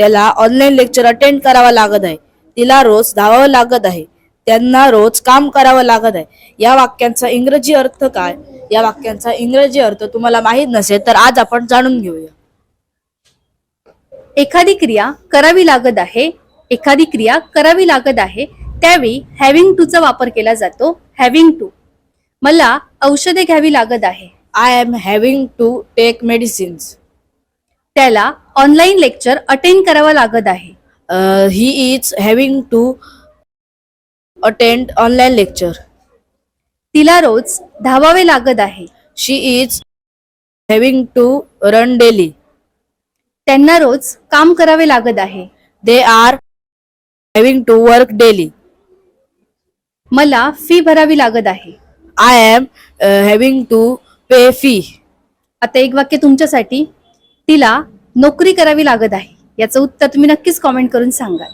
त्याला online lecture attend करावा लागत आहे. तिला रोज धावावं लागत आहे. त्यांना रोज काम करावं लागत आहे. या वाक्यांचा इंग्रजी अर्थ काय? या वाक्यांचा इंग्रजी अर्थ तुम्हाला माहीत नसेल तर आज आपण जाणून घेऊया. एखादी क्रिया करावी लागत आहे एखादी क्रिया करावी लागत आहे त्यावेळी हॅव्हिंग टू चा वापर केला जातो. हॅव्हिंग टू मला औषधे घ्यावी लागत आहे. I am having to take medicines त्याला ऑनलाईन लेक्चर अटेंड करावं लागत आहे. He is having to attend online lecture तिला रोज धावावे लागत आहे. She is having to run daily त्यांना रोज काम करावे लागत आहे. They are having to work daily मला फी भरावी लागत आहे. I am having to pay fee आता एक वाक्य तुमच्यासाठी. तिला नोकरी करावी लागत आहे याचं उत्तर तुम्ही नक्कीच कॉमेंट करून सांगाल.